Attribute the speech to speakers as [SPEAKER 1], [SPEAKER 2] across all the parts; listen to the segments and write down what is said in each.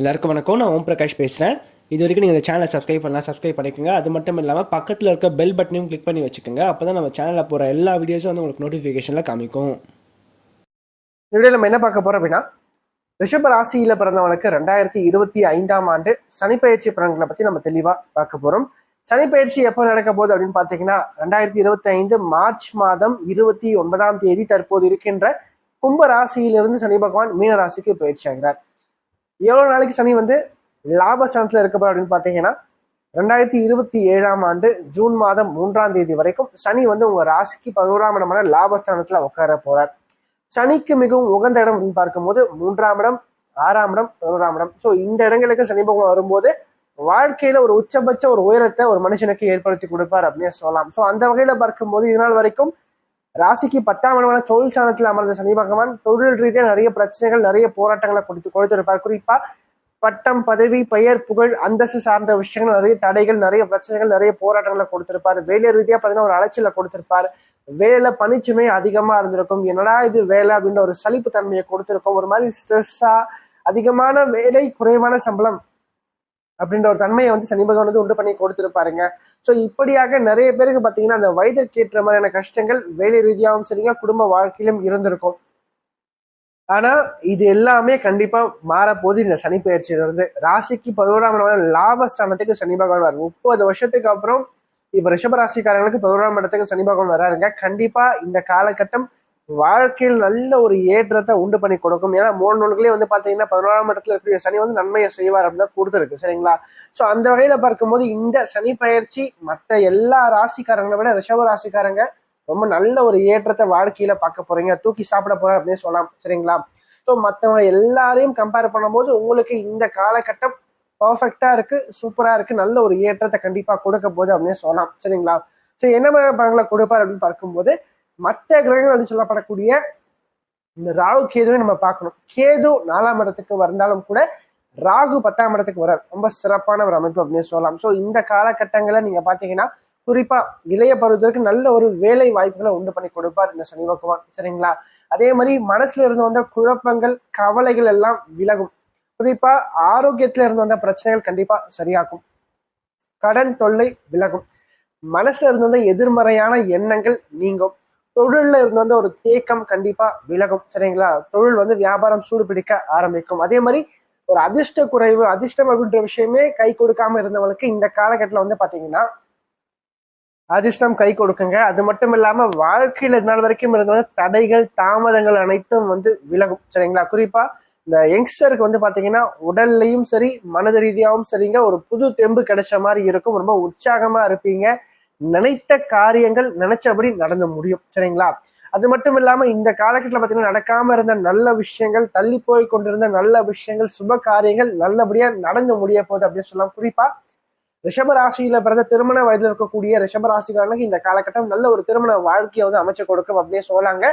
[SPEAKER 1] எல்லாருக்கும் வணக்கம். நான் ஓம் பிரகாஷ் பேசுகிறேன் இது வரைக்கும் நீங்கள் இந்த சேனலை சப்ஸ்கிரைப் பண்ணலாம் சப்ஸ்கிரைப் பண்ணிக்கோங்க. அது மட்டும் இல்லாமல் பக்கத்தில் இருக்க பெல் பட்டனையும் கிளிக் பண்ணி வச்சுக்கோங்க. அப்போ தான் நம்ம சேனலில் போகிற எல்லா வீடியோஸும் வந்து உங்களுக்கு நோட்டிஃபிகேஷனில் காமிக்கும்.
[SPEAKER 2] இதில் நம்ம என்ன பார்க்க போகிறோம் அப்படின்னா ரிஷப ராசியில் பிறந்தவனுக்கு ரெண்டாயிரத்தி இருபத்தி ஐந்தாம் ஆண்டு சனிப்பயிற்சி பலன்களை பற்றி நம்ம தெளிவாக பார்க்க போகிறோம் சனிப்பயிற்சி எப்போ நடக்க போகுது அப்படின்னு பார்த்தீங்கன்னா ரெண்டாயிரத்தி இருபத்தி ஐந்து மார்ச் மாதம் இருபத்தி ஒன்பதாம் தேதி தற்போது இருக்கின்ற கும்ப ராசியிலிருந்து சனி பகவான் மீன ராசிக்கு பயிற்சி ஆகிறார். எவ்வளோ நாளைக்கு சனி வந்து லாபஸ்தானத்துல ஸ்டான்ஸில் போற அப்படின்னு பார்த்தீங்கன்னா ரெண்டாயிரத்தி இருபத்தி ஏழாம் ஆண்டு ஜூன் மாதம் மூன்றாம் தேதி வரைக்கும் சனி வந்து உங்கள் ராசிக்கு பதினோராம் இடமான லாபஸ்தானத்தில் உட்கார போகிறார் சனிக்கு மிகவும் உகந்த இடம் அப்படின்னு பார்க்கும்போது மூன்றாம் இடம் ஆறாம் இடம் பதினோராம் இடம். ஸோ இந்த இடங்களுக்கு சனி பகவான் வரும்போது வாழ்க்கையில ஒரு உச்சபட்ச ஒரு உயரத்தை ஒரு மனுஷனுக்கு ஏற்படுத்தி கொடுப்பார் அப்படின்னு சொல்லலாம். ஸோ அந்த வகையில பார்க்கும்போது இதனால் வரைக்கும் ராசிக்கு பத்தாம் இடமான தொழில் சாணத்தில் அமர்ந்த சனி பகவான் தொழில் ரீதியாக நிறைய பிரச்சனைகள் நிறைய போராட்டங்களை கொடுத்து கொடுத்திருப்பார். குறிப்பா பட்டம் பதவி பெயர் புகழ் அந்தஸ்து சார்ந்த விஷயங்கள் நிறைய தடைகள் நிறைய பிரச்சனைகள் நிறைய போராட்டங்களை கொடுத்திருப்பார். வேலை ரீதியா பார்த்தீங்கன்னா ஒரு அலைச்சல கொடுத்திருப்பார். வேலை பணிச்சுமை அதிகமா இருந்திருக்கும். என்னடா இது வேலை அப்படின்ற ஒரு சலிப்பு தன்மையை கொடுத்திருக்கும். ஒரு மாதிரி ஸ்ட்ரெஸ்ஸா அதிகமான வேலை குறைவான சம்பளம் அப்படின்ற ஒரு தன்மையை வந்து சனி பகவான் வந்து உண்டு பண்ணி கொடுத்துருப்பாருங்க. ஸோ இப்படியாக நிறைய பேருக்கு பார்த்தீங்கன்னா அந்த வயதிற்கேற்ற மாதிரியான கஷ்டங்கள் வேலை ரீதியாகவும் சரிங்க குடும்ப வாழ்க்கையிலும் இருந்திருக்கும். ஆனா இது எல்லாமே கண்டிப்பா மாறப்போகுது இந்த சனி பயிற்சியில இருந்து ராசிக்கு பதினோராம் இடம் லாபஸ்தானத்துக்கு சனி பகவான் வரும் முப்பது வருஷத்துக்கு அப்புறம் இப்ப ரிஷப ராசிக்காரங்களுக்கு பதினோராம் இடத்துக்கு சனி பகவான் வராருங்க. கண்டிப்பா இந்த காலகட்டம் வாழ்க்கையில் நல்ல ஒரு ஏற்றத்தை உண்டு பண்ணி கொடுக்கும். ஏன்னா மூணு நூல்களே வந்து பாத்தீங்கன்னா பதினோராம் இடத்துல இருக்கிற சனி வந்து நன்மையை செய்வார் அப்படின்னு கொடுத்துருக்கு. சரிங்களா? சோ அந்த வகையில பார்க்கும்போது இந்த சனி பயிற்சி மற்ற எல்லா ராசிக்காரங்களை விட ரிஷப ராசிக்காரங்க ரொம்ப நல்ல ஒரு ஏற்றத்தை வாழ்க்கையில பார்க்க போறீங்க. தூக்கி சாப்பிட போற அப்படின்னு சொல்லலாம். சரிங்களா? ஸோ மற்றவங்க எல்லாரையும் கம்பேர் பண்ணும்போது உங்களுக்கு இந்த காலகட்டம் பர்ஃபெக்டா இருக்கு சூப்பரா இருக்கு நல்ல ஒரு ஏற்றத்தை கண்டிப்பா கொடுக்க போகுது அப்படின்னு சொல்லலாம். சரிங்களா? சரி என்ன மாதிரி படங்களை கொடுப்பார் அப்படின்னு பார்க்கும்போது மற்ற கிரகங்கள் அப்படின்னு சொல்லப்படக்கூடிய இந்த ராகு கேதுவை நம்ம பார்க்கணும். கேது நாலாம் இடத்துக்கு வந்தாலும் கூட ராகு பத்தாம் இடத்துக்கு வர ரொம்ப சிறப்பான ஒரு அமைப்பு அப்படின்னு சொல்லலாம். ஸோ இந்த காலகட்டங்களில் நீங்க பாத்தீங்கன்னா குறிப்பா இளைய பருவத்திற்கு நல்ல ஒரு வேலை வாய்ப்புகளை உண்டு பண்ணி கொடுப்பார் இந்த சனி பகவான். சரிங்களா? அதே மாதிரி மனசுல இருந்து வந்த குழப்பங்கள் கவலைகள் எல்லாம் விலகும். குறிப்பா ஆரோக்கியத்துல இருந்து வந்த பிரச்சனைகள் கண்டிப்பா சரியாக்கும் கடன் தொல்லை விலகும். மனசுல இருந்து வந்த எதிர்மறையான எண்ணங்கள் நீங்கும். தொழில்ல இருந்து வந்து ஒரு தேக்கம் கண்டிப்பா விலகும் சரிங்களா? தொழில் வந்து வியாபாரம் சூடு பிடிக்க ஆரம்பிக்கும். அதே மாதிரி ஒரு அதிர்ஷ்ட குறைவு அதிர்ஷ்டம் அப்படின்ற விஷயமே கை கொடுக்காம இருந்தவங்களுக்கு இந்த காலகட்டத்தில் வந்து பாத்தீங்கன்னா அதிர்ஷ்டம் கை கொடுக்குங்க. அது மட்டும் இல்லாம வாழ்க்கையில நாள் வரைக்கும் இருந்தவங்க தடைகள் தாமதங்கள் அனைத்தும் வந்து விலகும் சரிங்களா? குறிப்பா இந்த யங்ஸ்டருக்கு வந்து பாத்தீங்கன்னா உடல்லையும் சரி மனது ரீதியாகவும் சரிங்க. ஒரு புது தெம்பு கிடைச்ச மாதிரி இருக்கும். ரொம்ப உற்சாகமா இருப்பீங்க. நினைத்த காரியங்கள் நினைச்சபடி நடந்து முடியும். சரிங்களா? அது மட்டும் இல்லாம இந்த காலகட்டத்தில் பாத்தீங்கன்னா நடக்காம இருந்த நல்ல விஷயங்கள் தள்ளி போய் கொண்டிருந்த நல்ல விஷயங்கள் சுப காரியங்கள் நல்லபடியா நடந்து முடிய போகுது அப்படின்னு சொல்லலாம். குறிப்பா ரிஷப ராசியில பிறந்த திருமண வயதில் இருக்கக்கூடிய ரிஷப ராசிக்காரனுக்கு இந்த காலகட்டம் நல்ல ஒரு திருமண வாழ்க்கையை வந்து அமைச்சு கொடுக்கும் அப்படின்னு சொல்லாங்க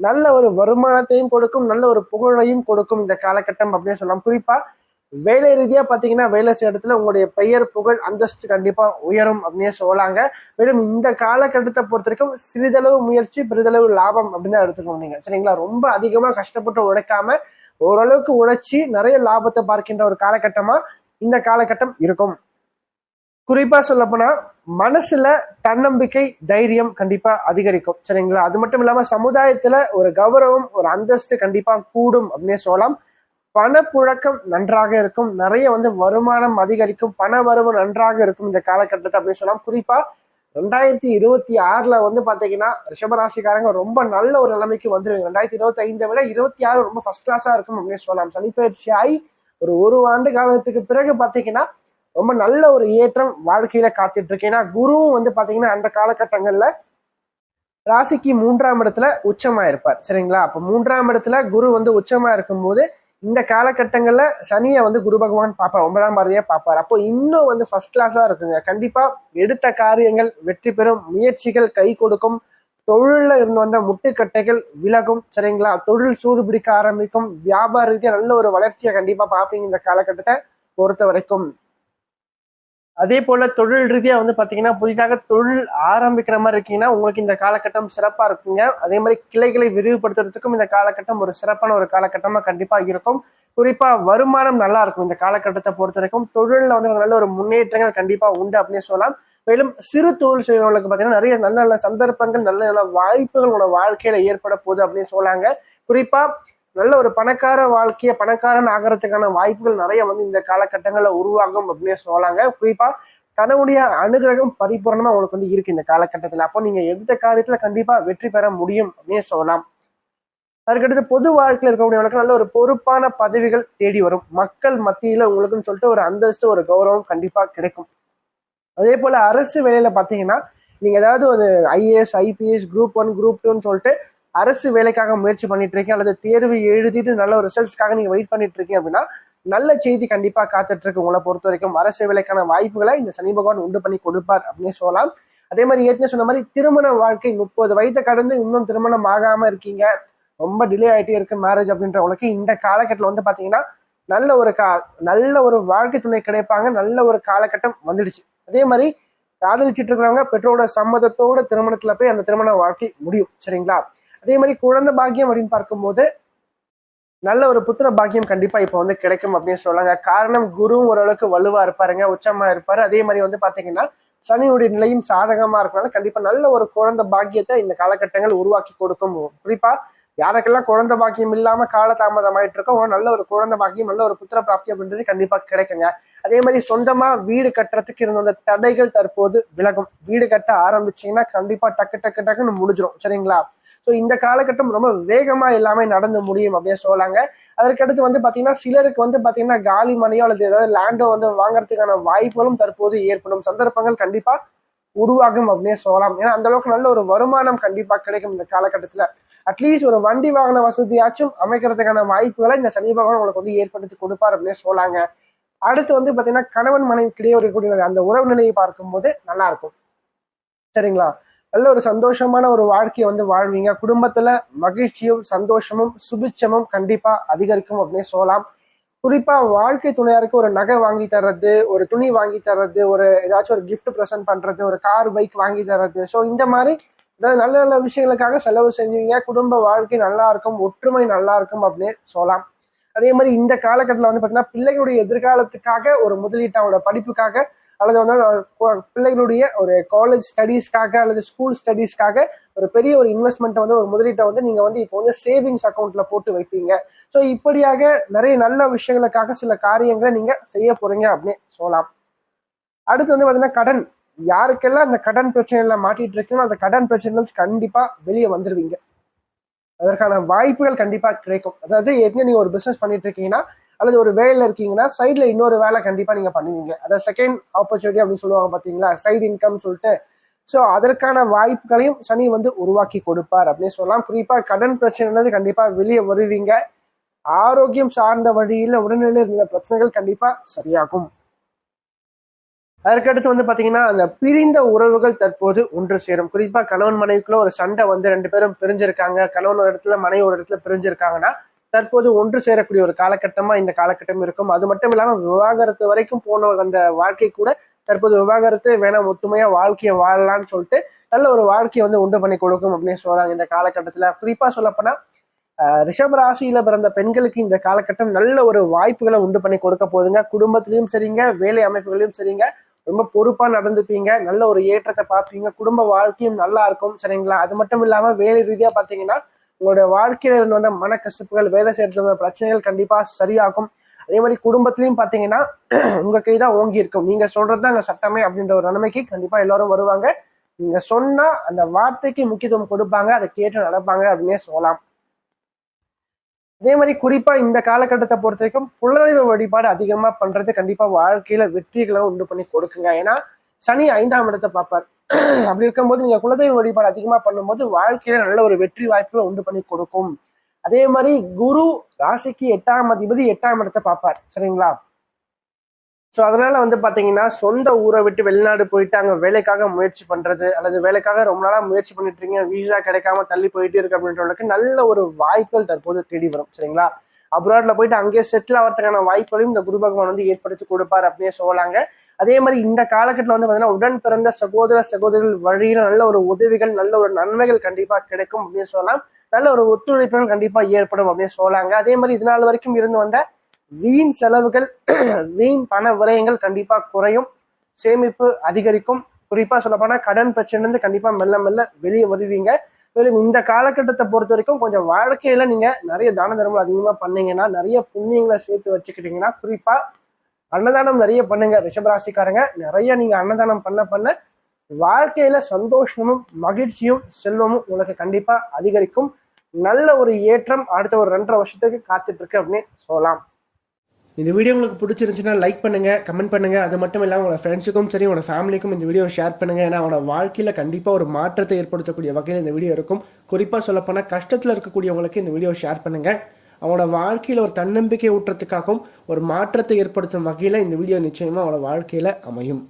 [SPEAKER 2] நல்ல ஒரு வருமானத்தையும் கொடுக்கும் நல்ல ஒரு புகழையும் கொடுக்கும் இந்த காலகட்டம் அப்படின்னு சொல்லலாம். குறிப்பா வேலை ரீதியா பாத்தீங்கன்னா வேலை செய்ய இடத்துல உங்களுடைய பெயர் புகழ் அந்தஸ்து கண்டிப்பா உயரும் அப்படின்னு சொல்லலாங்க. மேலும் இந்த காலகட்டத்தை பொறுத்த வரைக்கும் சிறிதளவு முயற்சி பெரிதளவு லாபம் அப்படின்னு எடுத்துக்கணும் நீங்க. சரிங்களா? ரொம்ப அதிகமா கஷ்டப்பட்டு உழைக்காம ஓரளவுக்கு உழைச்சி நிறைய லாபத்தை பார்க்கின்ற ஒரு காலகட்டமா இந்த காலகட்டம் இருக்கும். குறிப்பா சொல்ல போனா மனசுல தன்னம்பிக்கை தைரியம் கண்டிப்பா அதிகரிக்கும். சரிங்களா? அது மட்டும் இல்லாம சமுதாயத்துல ஒரு கௌரவம் ஒரு அந்தஸ்து கண்டிப்பா கூடும் அப்படின்னே சொல்லலாம். பணப்புழக்கம் நன்றாக இருக்கும். நிறைய வந்து வருமானம் அதிகரிக்கும். பண வரவு நன்றாக இருக்கும் இந்த காலகட்டத்தை அப்படின்னு சொல்லலாம் குறிப்பா ரெண்டாயிரத்தி இருபத்தி ஆறுல வந்து பாத்தீங்கன்னா ரிஷபராசிக்காரங்க ரொம்ப நல்ல ஒரு நிலைமைக்கு வந்துருவீங்க. ரெண்டாயிரத்தி இருபத்தி ஐந்தை விட இருபத்தி ஆறு ரொம்ப ஃபர்ஸ்ட் கிளாஸா இருக்கும் அப்படின்னு சொல்லலாம் சனிப்பயிற்சி ஆகி ஒரு ஒரு ஆண்டு காலத்துக்கு பிறகு பாத்தீங்கன்னா ரொம்ப நல்ல ஒரு ஏற்றம் வாழ்க்கையில காத்துட்டு இருக்கு. ஏன்னா குருவும் வந்து பாத்தீங்கன்னா அந்த காலகட்டங்கள்ல ராசிக்கு மூன்றாம் இடத்துல உச்சமா இருப்பார் சரிங்களா? அப்ப மூன்றாம் இடத்துல குரு வந்து உச்சமா இருக்கும்போது இந்த காலகட்டங்கள்ல சனியை வந்து குரு பகவான் பார்ப்பார் ஒன்பதாம் பாரதியா பார்ப்பார் அப்போ இன்னும் வந்து ஃபர்ஸ்ட் கிளாஸா இருக்குங்க. கண்டிப்பா எடுத்த காரியங்கள் வெற்றி பெறும் முயற்சிகள் கை கொடுக்கும் தொழில இருந்து வந்த முட்டுக்கட்டைகள் விலகும் சரிங்களா? தொழில் சூடு பிடிக்க ஆரம்பிக்கும் வியாபார ரீதியாக நல்ல ஒரு வளர்ச்சியை கண்டிப்பா பார்ப்பீங்க இந்த காலகட்டத்தை பொறுத்த வரைக்கும் அதே போல தொழில் ரீதியா வந்து பாத்தீங்கன்னா புதிதாக தொழில் ஆரம்பிக்கிற மாதிரி இருக்கீங்கன்னா உங்களுக்கு இந்த காலகட்டம் சிறப்பா இருக்குங்க. அதே மாதிரி கிளைகளை விரிவுபடுத்துறதுக்கும் இந்த காலகட்டம் ஒரு சிறப்பான ஒரு காலகட்டமா கண்டிப்பா இருக்கும். குறிப்பா வருமானம் நல்லா இருக்கும் இந்த காலகட்டத்தை பொறுத்த வரைக்கும். தொழிலில் வந்து நல்ல ஒரு முன்னேற்றங்கள் கண்டிப்பா உண்டு அப்படின்னு சொல்லலாம். மேலும் சிறு தொழில் செய்கிறவங்களுக்கு பார்த்தீங்கன்னா நிறைய நல்ல நல்ல சந்தர்ப்பங்கள் நல்ல நல்ல வாய்ப்புகள் உங்களோட வாழ்க்கையில ஏற்பட போகுது அப்படின்னு சொல்லாங்க. குறிப்பா நல்ல ஒரு பணக்கார வாழ்க்கைய பணக்காரன் ஆகிறதுக்கான வாய்ப்புகள் நிறைய வந்து இந்த காலகட்டங்களில் உருவாகும் அப்படின்னு சொல்லலாங்க. குறிப்பா கனவுடைய அனுகிரகம் பரிபூர்ணமா உங்களுக்கு வந்து இருக்கு இந்த காலகட்டத்தில். அப்போ நீங்க எடுத்த காரியத்துல கண்டிப்பா வெற்றி பெற முடியும் அப்படின்னு சொல்லலாம். அதுக்கடுத்து பொது வாழ்க்கையில் இருக்கக்கூடியவங்களுக்கு நல்ல ஒரு பொறுப்பான பதவிகள் தேடி வரும். மக்கள் மத்தியில உங்களுக்குன்னு சொல்லிட்டு ஒரு அந்தஸ்து ஒரு கௌரவம் கண்டிப்பா கிடைக்கும். அதே போல அரசு வேலையில பாத்தீங்கன்னா நீங்க ஏதாவது ஒரு IAS IPS group one group டூன்னு சொல்லிட்டு அரசு வேலைக்காக முயற்சி பண்ணிட்டு இருக்கீங்க அல்லது தேர்வு எழுதிட்டு நல்ல ஒரு ரிசல்ட்ஸ்க்காக நீங்க வெயிட் பண்ணிட்டு இருக்கீங்க அப்படின்னா நல்ல செய்தி கண்டிப்பா காத்துட்டு இருக்கு உங்களை பொறுத்த வரைக்கும். அரசு வேலைக்கான வாய்ப்புகளை இந்த சனி பகவான் உண்டு பண்ணி கொடுப்பார் அப்படின்னு சொல்லலாம். அதே மாதிரி ஏற்கனவே சொன்ன மாதிரி திருமண வாழ்க்கை முப்பது வயதை கடந்து இன்னும் திருமணம் ஆகாம இருக்கீங்க. ரொம்ப டிலே ஆகிட்டே இருக்கு மேரேஜ் அப்படின்றவங்களுக்கு. இந்த காலகட்டத்தில் வந்து பாத்தீங்கன்னா நல்ல ஒரு கா நல்ல ஒரு வாழ்க்கை துணை கிடைப்பாங்க. நல்ல ஒரு காலகட்டம் வந்துடுச்சு. அதே மாதிரி காதலிச்சிட்டு இருக்கிறவங்க பெற்றோரோட சம்மதத்தோட திருமணத்துல போய் அந்த திருமண வாழ்க்கை முடியும். சரிங்களா? அதே மாதிரி குழந்தை பாக்கியம் அப்படின்னு பார்க்கும்போது நல்ல ஒரு புத்திர பாக்கியம் கண்டிப்பா இப்போ வந்து கிடைக்கும் அப்படின்னு சொல்றாங்க காரணம் குருவும் ஓரளவுக்கு வலுவா இருப்பாருங்க உச்சமா இருப்பாரு. அதே மாதிரி வந்து பாத்தீங்கன்னா சனியுடைய நிலையும் சாதகமா இருக்கனால கண்டிப்பா நல்ல ஒரு குழந்தை பாக்கியத்தை இந்த காலகட்டங்கள் உருவாக்கி கொடுக்கும். குறிப்பா யாருக்கெல்லாம் குழந்தை பாக்கியம் இல்லாம காலதாமதம் ஆயிட்டு இருக்கோ நல்ல ஒரு குழந்தை பாக்கியம் நல்ல ஒரு புத்திர பிராப்தி அப்படின்றது கண்டிப்பா கிடைக்குங்க. அதே மாதிரி சொந்தமா வீடு கட்டுறதுக்கு இருந்த அந்த தடைகள் தற்போது விலகும். வீடு கட்ட ஆரம்பிச்சீங்கன்னா கண்டிப்பா டக்கு டக்கு டக்குன்னு முடிஞ்சிடும் சரிங்களா? ஸோ இந்த காலகட்டம் ரொம்ப வேகமா எல்லாமே நடந்து முடியும் அப்படின்னு சொல்லலாங்க அதற்கடுத்து வந்து பாத்தீங்கன்னா சிலருக்கு வந்து பாத்தீங்கன்னா காலி மனையோ அல்லது ஏதாவது லேண்டோ வந்து வாங்குறதுக்கான வாய்ப்புகளும் தற்போது ஏற்படும் சந்தர்ப்பங்கள் கண்டிப்பா உருவாகும் அப்படின்னே சொல்லலாம். ஏன்னா அந்த அளவுக்கு நல்ல ஒரு வருமானம் கண்டிப்பா கிடைக்கும் இந்த காலகட்டத்துல. அட்லீஸ்ட் ஒரு வண்டி வாகன வசதியாச்சும் அமைக்கிறதுக்கான வாய்ப்புகளை இந்த சனி பகவான் உங்களுக்கு வந்து ஏற்படுத்தி கொடுப்பார் அப்படின்னு சொல்லாங்க. அடுத்து வந்து பாத்தீங்கன்னா கணவன் மனைவிக்கிடையே இருக்கக்கூடிய அந்த உறவு நிலையை பார்க்கும்போது நல்லா இருக்கும். சரிங்களா? நல்ல ஒரு சந்தோஷமான ஒரு வாழ்க்கையை வந்து வாழ்வீங்க. குடும்பத்துல மகிழ்ச்சியும் சந்தோஷமும் சுபிச்சமும் கண்டிப்பா அதிகரிக்கும் அப்படின்னு சொல்லலாம். குறிப்பா வாழ்க்கை துணையாருக்கு ஒரு நகை வாங்கி தர்றது ஒரு துணி வாங்கி தர்றது ஒரு ஏதாச்சும் ஒரு கிஃப்ட் ப்ரெசென்ட் பண்றது ஒரு கார் பைக் வாங்கி தர்றது. ஸோ இந்த மாதிரி அதாவது நல்ல நல்ல விஷயங்களுக்காக செலவு செஞ்சுவீங்க குடும்ப வாழ்க்கை நல்லா இருக்கும் ஒற்றுமை நல்லா இருக்கும் அப்படின்னு சொல்லலாம். அதே மாதிரி இந்த காலகட்டத்தில் வந்து பார்த்தீங்கன்னா பிள்ளைகளுடைய எதிர்காலத்துக்காக ஒரு முதலீட்டு அவங்களோட படிப்புக்காக அல்லது வந்து பிள்ளைகளுடைய ஒரு காலேஜ் ஸ்டடீஸ்க்காக அல்லது ஸ்கூல் ஸ்டடீஸ்க்காக ஒரு பெரிய ஒரு இன்வெஸ்ட்மெண்ட்டை வந்து ஒரு முதலீட்டை வந்து நீங்கள் வந்து இப்போ வந்து சேவிங்ஸ் அக்கௌண்ட்ல போட்டு வைப்பீங்க. ஸோ இப்படியாக நிறைய நல்ல விஷயங்களுக்காக சில காரியங்களை நீங்கள் செய்ய போறீங்க அப்படின்னு சொல்லலாம். அடுத்து வந்து பார்த்தீங்கன்னா கடன். யாருக்கெல்லாம் அந்த கடன் பிரச்சனையில மாட்டிட்டு இருக்கீங்களோ அந்த கடன் பிரச்சனைகள் கண்டிப்பாக வெளியே வந்துடுவீங்க அதற்கான வாய்ப்புகள் கண்டிப்பாக கிடைக்கும். அதாவது ஏற்கனவே நீங்கள் ஒரு பிஸ்னஸ் பண்ணிட்டு இருக்கீங்கன்னா அல்லது ஒரு வேலையில் இருக்கீங்கன்னா சைடில் இன்னொரு வேலை கண்டிப்பாக நீங்க பண்ணுவீங்க. அதை செகண்ட் ஆப்பர்ச்சுனிட்டி அப்படின்னு சொல்லுவாங்க பாத்தீங்களா? சைடு இன்கம் சொல்லிட்டு. ஸோ அதற்கான வாய்ப்புகளையும் சனி வந்து உருவாக்கி கொடுப்பார் அப்படின்னு சொல்லலாம். குறிப்பாக கடன் பிரச்சனைலேருந்து கண்டிப்பாக வெளியே வருவீங்க. ஆரோக்கியம் சார்ந்த வழியில் உடல்நிலை இருந்த பிரச்சனைகள் கண்டிப்பாக சரியாகும். அதற்கடுத்து வந்து பாத்தீங்கன்னா அந்த பிரிந்த உறவுகள் தற்போது ஒன்று சேரும். குறிப்பாக கணவன் மனைவிக்குள்ள ஒரு சண்டை வந்து ரெண்டு பேரும் பிரிஞ்சிருக்காங்க. கணவன் ஒரு இடத்துல மனைவி ஒரு இடத்துல பிரிஞ்சிருக்காங்கன்னா தற்போது ஒன்று சேரக்கூடிய ஒரு காலகட்டமா இந்த காலகட்டம் இருக்கும். அது மட்டும் இல்லாம விவாகரத்து வரைக்கும் போன அந்த வாழ்க்கை கூட தற்போது விவாகரத்து வேணாம் ஒத்துமையா வாழ்க்கையை வாழலாம்னு சொல்லிட்டு நல்ல ஒரு வாழ்க்கையை வந்து உண்டு பண்ணி கொடுக்கும் அப்படின்னு சொல்றாங்க இந்த காலகட்டத்துல. குறிப்பா சொல்லப்போனா ஆஹ் ரிஷப ராசியில பிறந்த பெண்களுக்கு இந்த காலகட்டம் நல்ல ஒரு வாய்ப்புகளை உண்டு பண்ணி கொடுக்க போகுதுங்க. குடும்பத்திலயும் சரிங்க வேலை அமைப்புகளையும் சரிங்க. ரொம்ப பொறுப்பா நடந்துப்பீங்க நல்ல ஒரு ஏற்றத்தை பார்ப்பீங்க. குடும்ப வாழ்க்கையும் நல்லா இருக்கும் சரிங்களா? அது மட்டும் இல்லாம வேலை ரீதியா பாத்தீங்கன்னா உங்களுடைய வாழ்க்கையில இருந்து வந்த மனக்கசப்புகள் வேலை செய்யறது பிரச்சனைகள் கண்டிப்பா சரியாகும். அதே மாதிரி குடும்பத்திலயும் பாத்தீங்கன்னா உங்க கை தான் ஓங்கி இருக்கும். நீங்க சொல்றதுதான் அங்க சட்டமே அப்படின்ற ஒரு நிலைமைக்கு கண்டிப்பா எல்லாரும் வருவாங்க. நீங்க சொன்னா அந்த வார்த்தைக்கு முக்கியத்துவம் கொடுப்பாங்க அதை கேட்டு நடப்பாங்க அப்படின்னே சொல்லலாம். அதே மாதிரி குறிப்பா இந்த காலகட்டத்தை பொறுத்த வரைக்கும் புலனறிவு வழிபாடு அதிகமா பண்றது கண்டிப்பா வாழ்க்கையில வெற்றிகளை உண்டு பண்ணி கொடுக்குங்க. ஏன்னா சனி ஐந்தாம் இடத்தை பார்ப்பார். அப்படி இருக்கும்போது நீங்க குலதெய்வ வழிபாடு அதிகமா பண்ணும்போது வாழ்க்கையில நல்ல ஒரு வெற்றி வாய்ப்புகளை உண்டு பண்ணி கொடுக்கும். அதே மாதிரி குரு ராசிக்கு எட்டாம் அதிபதி எட்டாம் இடத்தை பார்ப்பார். சரிங்களா? ஸோ அதனால வந்து பாத்தீங்கன்னா சொந்த ஊரை விட்டு வெளிநாடு போயிட்டு அங்கே வேலைக்காக முயற்சி பண்றது அல்லது வேலைக்காக ரொம்ப நாளா முயற்சி பண்ணிட்டு இருக்கீங்க வீசா கிடைக்காம தள்ளி போயிட்டே இருக்கு அப்படின்றவங்களுக்கு நல்ல ஒரு வாய்ப்புகள் தற்போது தேடி வரும். சரிங்களா? அப்ராட்ல போயிட்டு அங்கேயே செட்டில் ஆகிறதுக்கான வாய்ப்புகளையும் இந்த குரு பகவான் வந்து ஏற்படுத்தி கொடுப்பார் அப்படின்னு சொல்லலாங்க. அதே மாதிரி இந்த காலகட்டத்தில் வந்து பார்த்தீங்கன்னா உடன் பிறந்த சகோதர சகோதரிகள் வழியில் நல்ல ஒரு உதவிகள் நல்ல ஒரு நன்மைகள் கண்டிப்பாக கிடைக்கும் அப்படின்னு சொல்லலாம். நல்ல ஒரு ஒத்துழைப்புகள் கண்டிப்பாக ஏற்படும் அப்படின்னு சொல்லலாங்க அதே மாதிரி இது நாள் வரைக்கும் இருந்து வந்த வீண் செலவுகள் வீண் பண விரயங்கள் கண்டிப்பாக குறையும். சேமிப்பு அதிகரிக்கும். குறிப்பாக சொல்லப்போனால் கடன் பிரச்சனைலேருந்து கண்டிப்பாக மெல்ல மெல்ல வெளியே வருவீங்க. மேலும் இந்த காலகட்டத்தை பொறுத்த வரைக்கும் கொஞ்சம் வாழ்க்கையில நீங்க நிறைய தான தர்மம் அதிகமா பண்ணீங்கன்னா நிறைய புண்ணியங்களை சேர்த்து வச்சுக்கிட்டீங்கன்னா குறிப்பா அன்னதானம் நிறைய பண்ணுங்க ரிஷபராசிக்காரங்க. நிறைய நீங்க அன்னதானம் பண்ண பண்ண வாழ்க்கையில சந்தோஷமும் மகிழ்ச்சியும் செல்வமும் உங்களுக்கு கண்டிப்பா அதிகரிக்கும். நல்ல ஒரு ஏற்றம் அடுத்த ஒரு ரெண்டரை வருஷத்துக்கு காத்துட்டு இருக்கு அப்படின்னு சொல்லலாம்.
[SPEAKER 1] இந்த வீடியோ உங்களுக்கு பிடிச்சிருந்துச்சுன்னா லைக் பண்ணுங்க கமெண்ட் பண்ணுங்க. அது மட்டும் இல்லாமல் உங்களோட ஃப்ரெண்ட்ஸுக்கும் சரி உங்களோட ஃபேமிலிக்கும் இந்த வீடியோ ஷேர் பண்ணுங்க. ஏன்னா அவனோட வாழ்க்கையில் கண்டிப்பாக ஒரு மாற்றத்தை ஏற்படுத்தக்கூடிய வகையில் இந்த வீடியோ இருக்கும். குறிப்பாக சொல்லப்போனால் கஷ்டத்தில் இருக்கக்கூடியவங்களுக்கு இந்த வீடியோ ஷேர் பண்ணுங்க. அவனோட வாழ்க்கையில் ஒரு தன்னம்பிக்கை ஊற்றத்துக்காகவும் ஒரு மாற்றத்தை ஏற்படுத்தும் வகையில் இந்த வீடியோ நிச்சயமாக அவனோட வாழ்க்கையில் அமையும்.